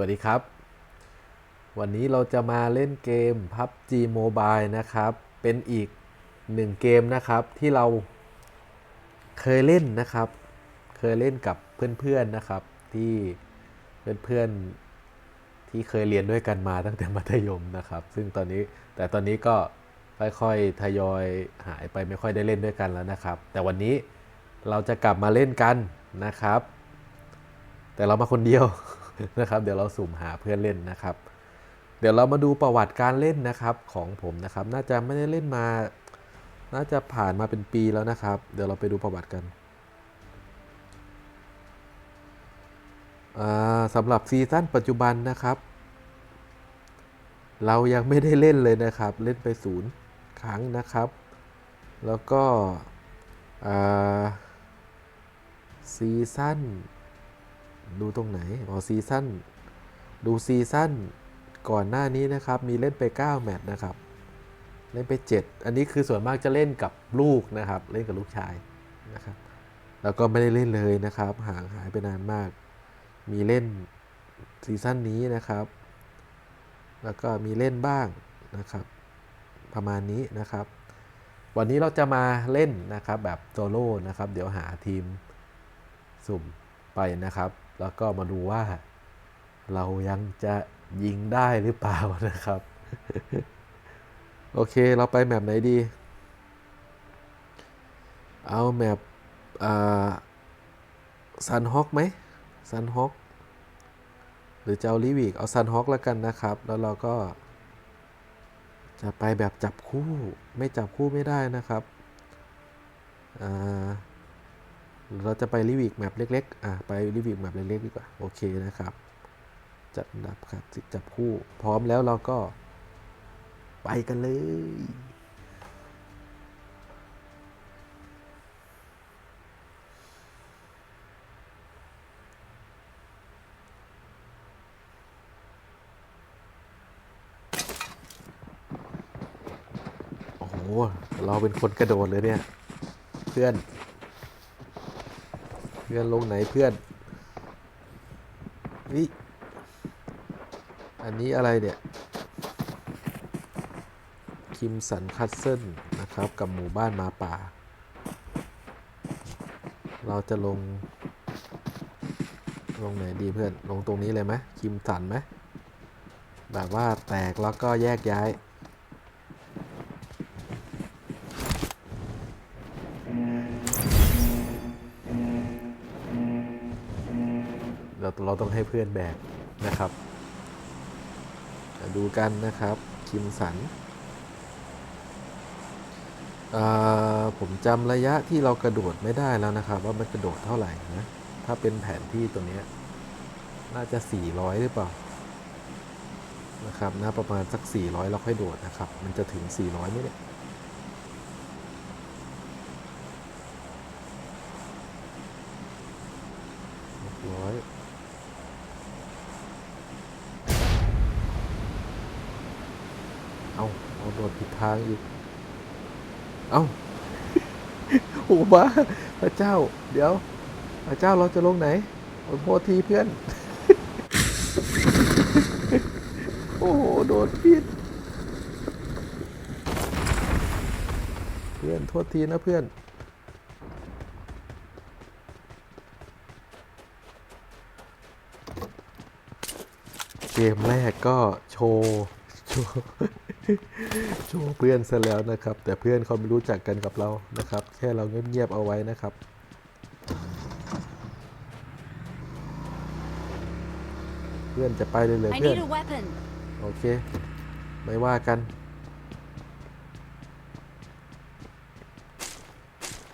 สวัสดีครับ วันนี้เราจะมาเล่นเกม PUBG Mobile นะครับ เป็นอีกหนึ่งเกมนะครับที่เราเคยเล่นนะครับ เคยเล่นกับเพื่อนๆนะครับ ที่เพื่อนๆที่เคยเรียนด้วยกันมาตั้งแต่มัธยมนะครับ ซึ่งตอนนี้แต่ตอนนี้ก็ค่อยๆทยอยหายไปไม่ค่อยได้เล่นด้วยกันแล้วนะครับ แต่วันนี้เราจะกลับมาเล่นกันนะครับ แต่เรามาคนเดียว นะครับเดี๋ยวเราสุ่มหาเพื่อนเล่นนะครับ เดี๋ยวเรามาดูประวัติการเล่นนะครับของผมนะครับ น่าจะไม่ได้เล่นมา น่าจะผ่านมาเป็นปีแล้วนะครับ เดี๋ยวเราไปดูประวัติกันสำหรับซีซั่นปัจจุบันนะครับ เรายังไม่ได้เล่นเลยนะครับ เล่นไปศูนย์ครั้งนะครับ แล้วก็ซีซั่น ดูตรงไหน อ๋อซีซั่นดูซีซั่นก่อนหน้านี้นะครับ มีเล่นไป 9 แมตช์นะครับ เล่นไป 7 อันนี้คือส่วนมากจะเล่นกับลูกนะครับ เล่นกับลูกชายนะครับ แล้วก็ไม่ได้เล่นเลยนะครับ ห่างหายไปนานมาก มีเล่นซีซั่นนี้นะครับ แล้วก็มีเล่นบ้างนะครับ ประมาณนี้นะครับ วันนี้เราจะมาเล่นนะครับแบบโซโล่นะครับ เดี๋ยวหาทีมสุ่มไปนะครับ แล้วก็มาดูว่าเรายังจะยิงได้หรือเปล่านะครับ โอเคเราไปแมปไหนดี เอาแมปซันฮอกไหมซันฮอกหรือจะเอาลิวิกเอาซันฮอกแล้วกันนะครับ แล้วเราก็ จะไปแบบจับคู่ไม่จับคู่ไม่ได้นะครับอ่า เราจะไปรีวิกแมปเล็กๆ อะไปรีวิกแมปเล็กๆดีกว่า โอเคนะครับ จัดอันดับครับจับคู่ พร้อมแล้วเราก็ ไปกันเลย โอ้โห เราเป็นคนกระโดดเลยเนี่ย เพื่อน เพื่อนลงไหนเพื่อนนี่อันนี้อะไรเนี่ย คิมสันคัตเซิลนะครับ กับหมู่บ้านมาป่า เราจะลง ลงไหนดีเพื่อน ลงตรงนี้เลยไหมคิมสันไหมแบบว่าแตกแล้วก็แยกย้าย เราต้องให้เพื่อนแบกนะครับดูกันนะครับ คิมสัน ผมจำระยะที่เรากระโดดไม่ได้แล้วนะครับ ว่ามันกระโดดเท่าไหร่นะ ถ้าเป็นแผนที่ตัวนี้น่าจะ 400 หรือเปล่า นะครับนะประมาณสัก 400เราค่อยโดดนะครับ มันจะถึง 400ไหมเนี่ย หกร้อยเอาเอาโดดผิด ทางอีก เอาโอ้บ้าพระเจ้า เดี๋ยว พระเจ้าเราจะลงไหนขอโทษทีเพื่อน โอ้โห โดดผิดเพื่อน โทษทีนะเพื่อนเกมแรกก็โชว์โชว์ โชว์เพื่อนซะแล้วนะครับ แต่เพื่อนเขาไม่รู้จักกันกับเรานะครับ แค่เราเงียบๆเอาไว้นะครับเพื่อนจะไปเลยเลย I เพื่อน need a weapon. โอเค ไม่ว่ากัน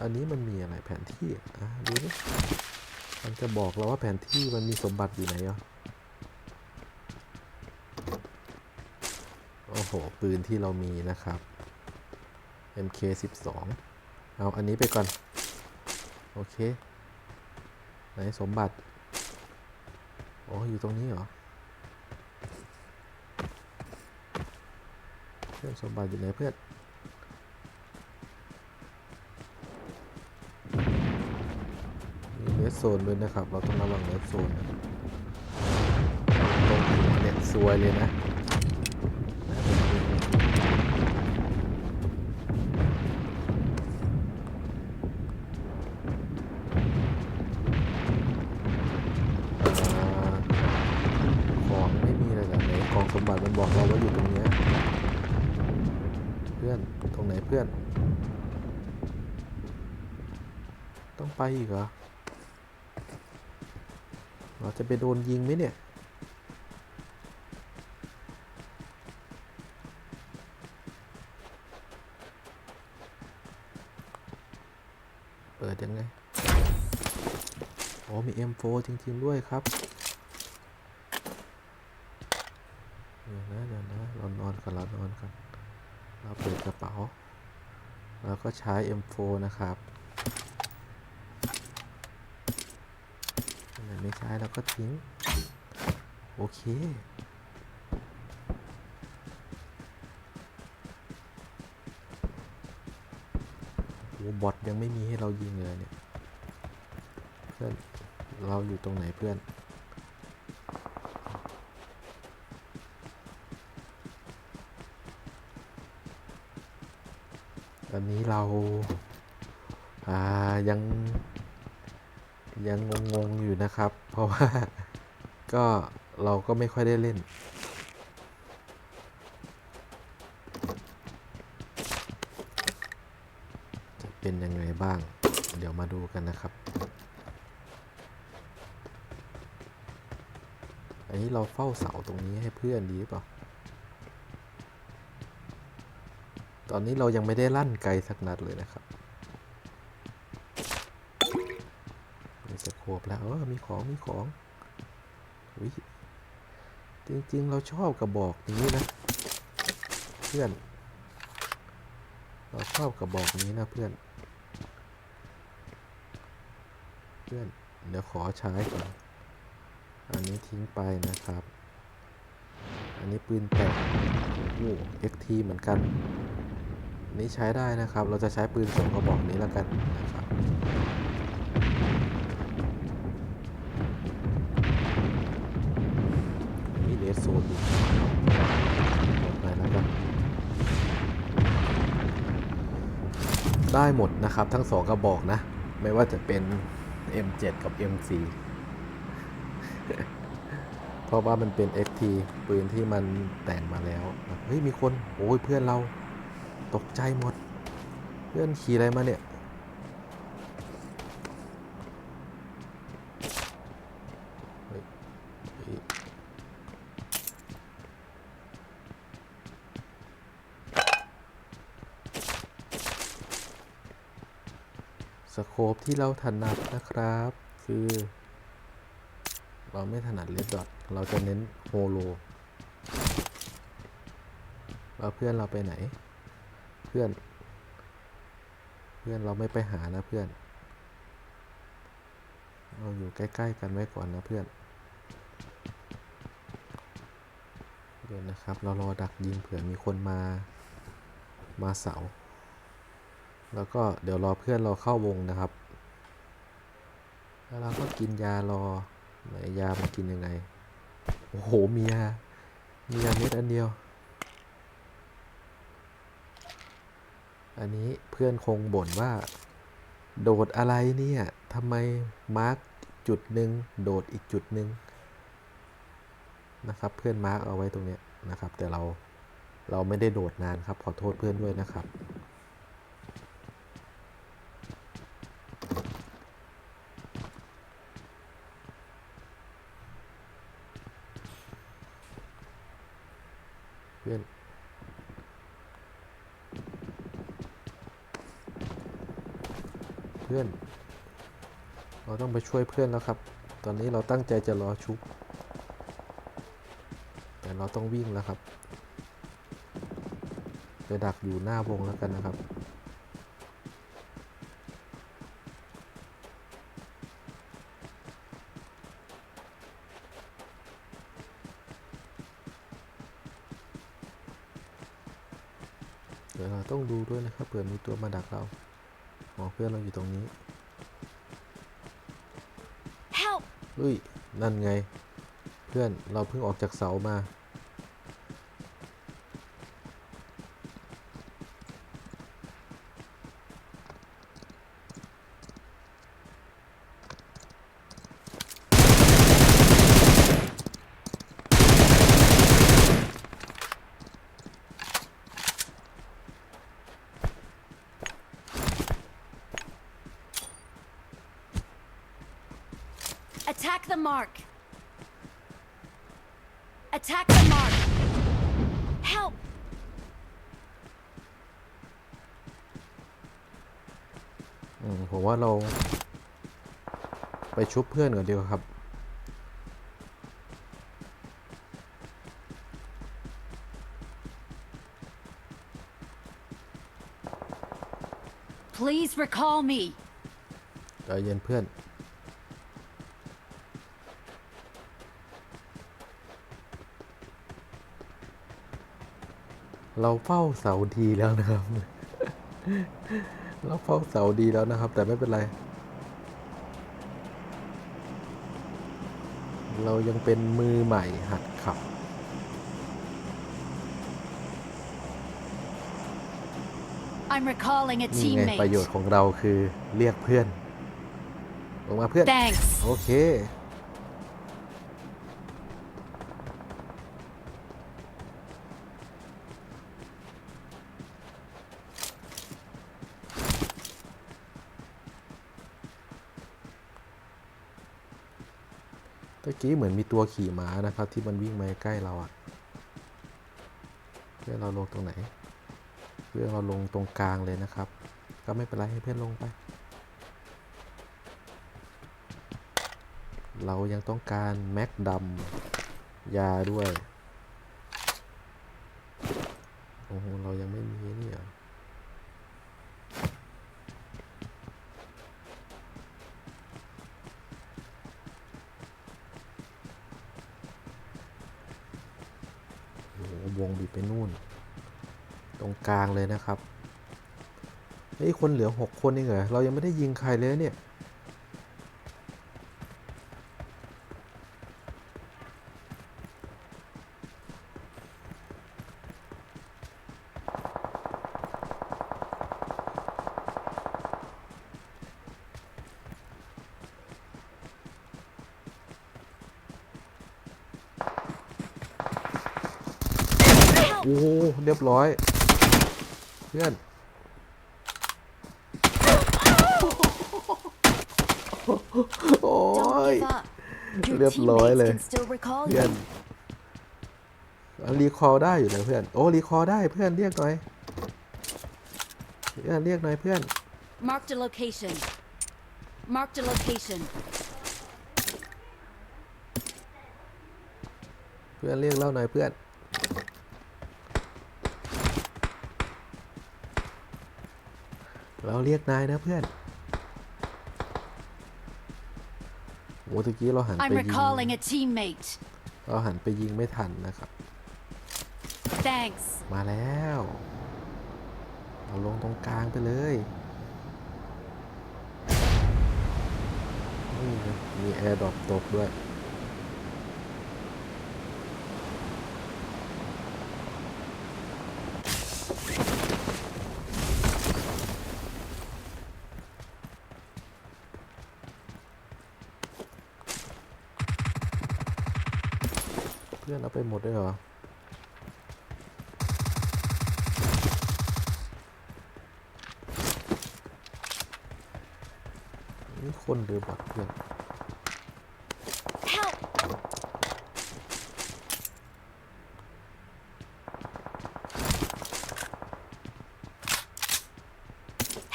อันนี้มันมีอะไรแผนที่อะอะดูนี่มันจะบอกเราว่าแผนที่มันมีสมบัติอยู่ไหนอะ โอ้โหปืนที่เรามีนะครับ MK12 เอาอันนี้ไปก่อน โอเค ไหนสมบัติอ้อยู่ตรงนี้เหรอเพื่อนสมบัติอยู่ไหนเพื่อน มีเลสโซนด้วยนะครับ เราต้องระวังเลสโซนตรงนะวยเลยนะ ไปอีกเหรอ เราจะไปโดนยิงไหมเนี่ย เปิดยังไง โอ๋อมี M4 จริง ๆ ด้วยครับ เดี๋ยวนะเดี๋ยวนะ เรานอนกันเรานอนกัน เราเปิดกระเป๋า แล้วก็ใช้ M4 นะครับ อันไหนไม่ใช้เราก็ทิ้ง โอเค โอ้บอทยังไม่มีให้เรายิงเลยเนี่ย เพื่อน เราอยู่ตรงไหนเพื่อนตอนนี้เราอ่ายังยังงงๆอยู่นะครับ ราะว่าก็เราก็ไม่ค่อยได้เล่น จะเป็นยังไงบ้าง เดี๋ยวมาดูกันนะครับ อันนี้เราเฝ้าเสาตรงนี้ให้เพื่อนดีหรือเปล่า ตอนนี้เรายังไม่ได้ลั่นไกลสักนัดเลยนะครับ มีสโคปแล้วเออมีของมีของอุ๊ยจริงๆ เราชอบกระบอกนี้นะ เพื่อน เราชอบกระบอกนี้นะเพื่อน เพื่อน เดี๋ยวขอใช้ก่อน อันนี้ทิ้งไปนะครับ อันนี้ปืนแตกโอ้ XT เหมือนกันอันนี้ใช้ได้นะครับ เราจะใช้ปืนสองกระบอกนี้แล้วกันนะครับ มีเล สโซนอยู่หมดไปแล้วกันได้หมดนะครับ ทั้งสองกระบอกนะ ไม่ว่าจะเป็น M7 กับ M4 เพราะว่ามันเป็น XT ปืนที่มันแต่งมาแล้ว เฮ้ย มีคน โอ้ยเพื่อนเรา ตกใจหมด เพื่อนขี่อะไรมาเนี่ย เฮ้ยเฮ้ย สโคปที่เราถนัดนะครับ คือ เราไม่ถนัดเลดดอทเราจะเน้นโฮโลแล้วเพื่อนเราไปไหน เพื่อน เพื่อนเราไม่ไปหานะเพื่อน เราอยู่ใกล้ๆกันไว้ก่อนนะเพื่อนเดี๋ยวนะครับ เรารอดักยิงเผื่อมีคนมา มาเสา แล้วก็เดี๋ยวรอเพื่อนเราเข้าวงนะครับ แล้วเราก็กินยารอไหนยามันกินยังไง โอ้โห มียา มียาเม็ดอันเดียว อันนี้เพื่อนคงบ่นว่า โดดอะไรเนี่ยทำไมมาร์กจุดหนึ่งโดดอีกจุดหนึ่งนะครับ เพื่อนมาร์กเอาไว้ตรงเนี้ยนะครับ แต่เราเราไม่ได้โดดนานครับ ขอโทษเพื่อนด้วยนะครับ พื่อน เราต้องไปช่วยเพื่อนแล้วครับ ตอนนี้เราตั้งใจจะรอชุบ แต่เราต้องวิ่งแล้วครับไปดักอยู่หน้าวงแล้วกันนะครับ เดี๋ยวเราต้องดูด้วยนะครับเผื่อมีตัวมาดักเรา อ๋อเพื่อนเราอยู่ตรงนี้ Help! เฮ้ย นั่นไง เพื่อนเราเพิ่งออกจากเสามา the mark. Attack the mark. Help! อืมผมว่าเราไปชุบเพื่อนก่อนดีกว่าครับ Please recall me. ใจเย็นเพื่อน เราเฝ้าเสาดีแล้วนะครับ เราเฝ้าเสาดีแล้วนะครับ แต่ไม่เป็นไร เรายังเป็นมือใหม่หัดขับ I'm recalling a นี่ไงประโยช teammate. น์ของเราคือเรียกเพื่อน ลงมาเพื่อน Thanks. โอเคื่อกี้เหมือนมีตัวขี่ม้านะครับ ที่มันวิ่งมาใกล้เราอะเพื่อนเราลงตรงไหน เพื่อนเราลงตรงกลางเลยนะครับ ก็ไม่เป็นไรให้เพื่อนลงไป เรายังต้องการแม็กดำยาด้วย โอ้โห เรายังไม่มีนี่เหรอโอ้โหวง บีบไปนู่น ตรงกลางเลยนะครับ เฮ้ย คนเหลือหกคนเองเหรอ เรายังไม่ได้ยิงใครเลยเนี่ย โอ้โหเรียบร้อย เพื่อนโอ้ Don't ย give up. Your เรียบร้อยเลย teammates can still recall เพื่อน you. อะรีคอร์ได้อยู่นะเพื่อน โอ้รีคอร์ได้เพื่อนเรียกหน่อยเพื่อนเรียกหน่อยเพื่อน Marked a location. Marked a location. เพื่อนเรียกเล่าหน่อยเพื่อน เราเรียกนายนะเพื่อนโอ้ตะกี้เราหัน I'm ไปยิง recalling a teammate. เราหันไปยิงไม่ทันนะครับ Thanks. มาแล้ว เราลงตรงกลางไปเลยนี่ไงมีแอร์ดรอปตกด้วย พื่อนเอาไปหมดด้วยเหรอนี่คนหรือบอทเพื่อน Help!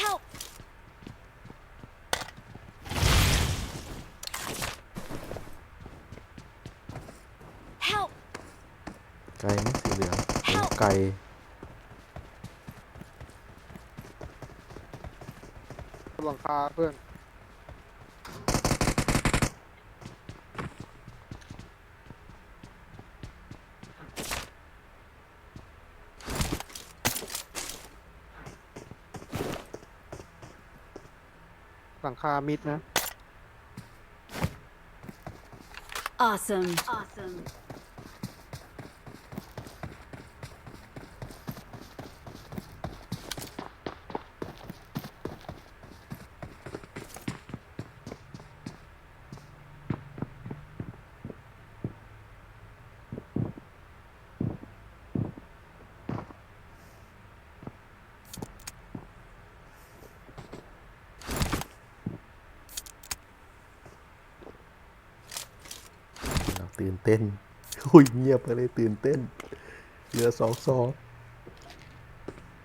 Help! Help! ไกลไหมสีเหลืองโอ้ Help ไกลหลังคาเพื่อน หลังคามิดนะ Awesome. Awesome. เตื่นเต้นอุ้ยเงียบไปเลยตื่นเต้น เหลือสองสอง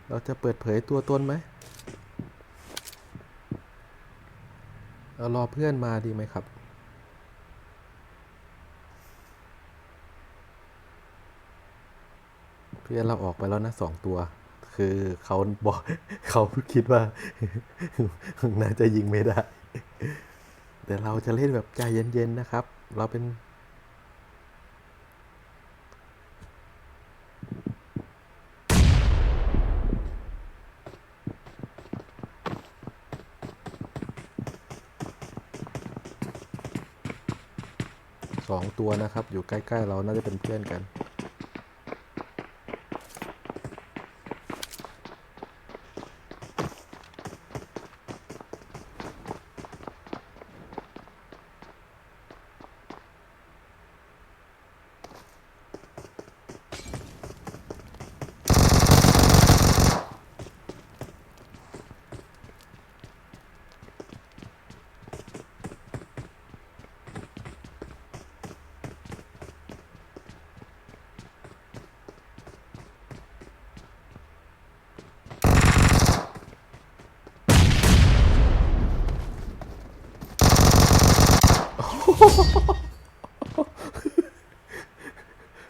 เราจะเปิดเผยตัวตนไหมเรารอเพื่อนมาดีไหมครับ เพื่อนเราออกไปแล้วนะสองตัว คือเขาบอกเขาคิดว่า น่าจะยิงไม่ได้ แต่เราจะเล่นแบบใจเย็นๆนะครับ เราเป็น ตัวนะครับ อยู่ใกล้ๆเราน่าจะเป็นเพื่อนกัน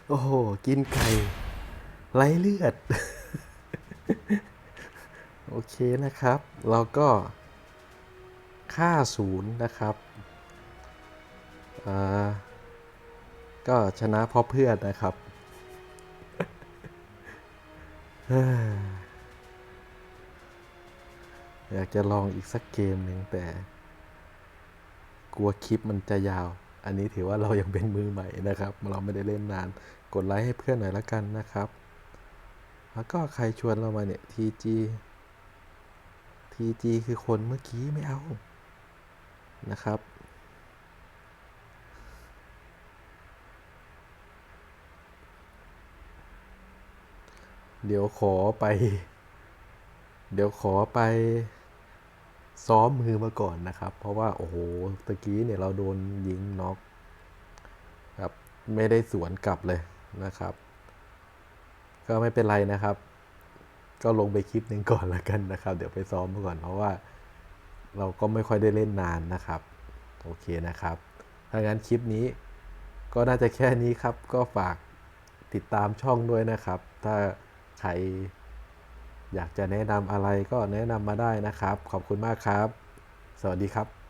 โอ้โห กินไก่ไร้เลือด โอเคนะครับ เราก็ค่าศูนย์นะครับอ่าก็ชนะเพราะเพื่อนนะครับ อยากจะลองอีกสักเกมหนึ่งแต่ กลัวคลิปมันจะยาว อันนี้ถือว่าเรายังเป็นมือใหม่นะครับ เราไม่ได้เล่นนาน กดไลค์ให้เพื่อนหน่อยละกันนะครับ แล้วก็ใครชวนเรามาเนี่ย TG TG คือคนเมื่อกี้ไม่เอานะครับเดี๋ยวขอไป เดี๋ยวขอไป ซ้อมมือมาก่อนนะครับ เพราะว่าโอ้โหตะกี้เนี่ยเราโดนยิงน็อกครับไม่ได้สวนกลับเลยนะครับ ก็ไม่เป็นไรนะครับ ก็ลงไปคลิปหนึ่งก่อนละกันนะครับ เดี๋ยวไปซ้อมมาก่อนเพราะว่า เราก็ไม่ค่อยได้เล่นนานนะครับ โอเคนะครับถ้างั้นคลิปนี้ก็น่าจะแค่นี้ครับ ก็ฝากติดตามช่องด้วยนะครับ ถ้าใคร อยากจะแนะนำอะไรก็แนะนำมาได้นะครับ ขอบคุณมากครับ สวัสดีครับ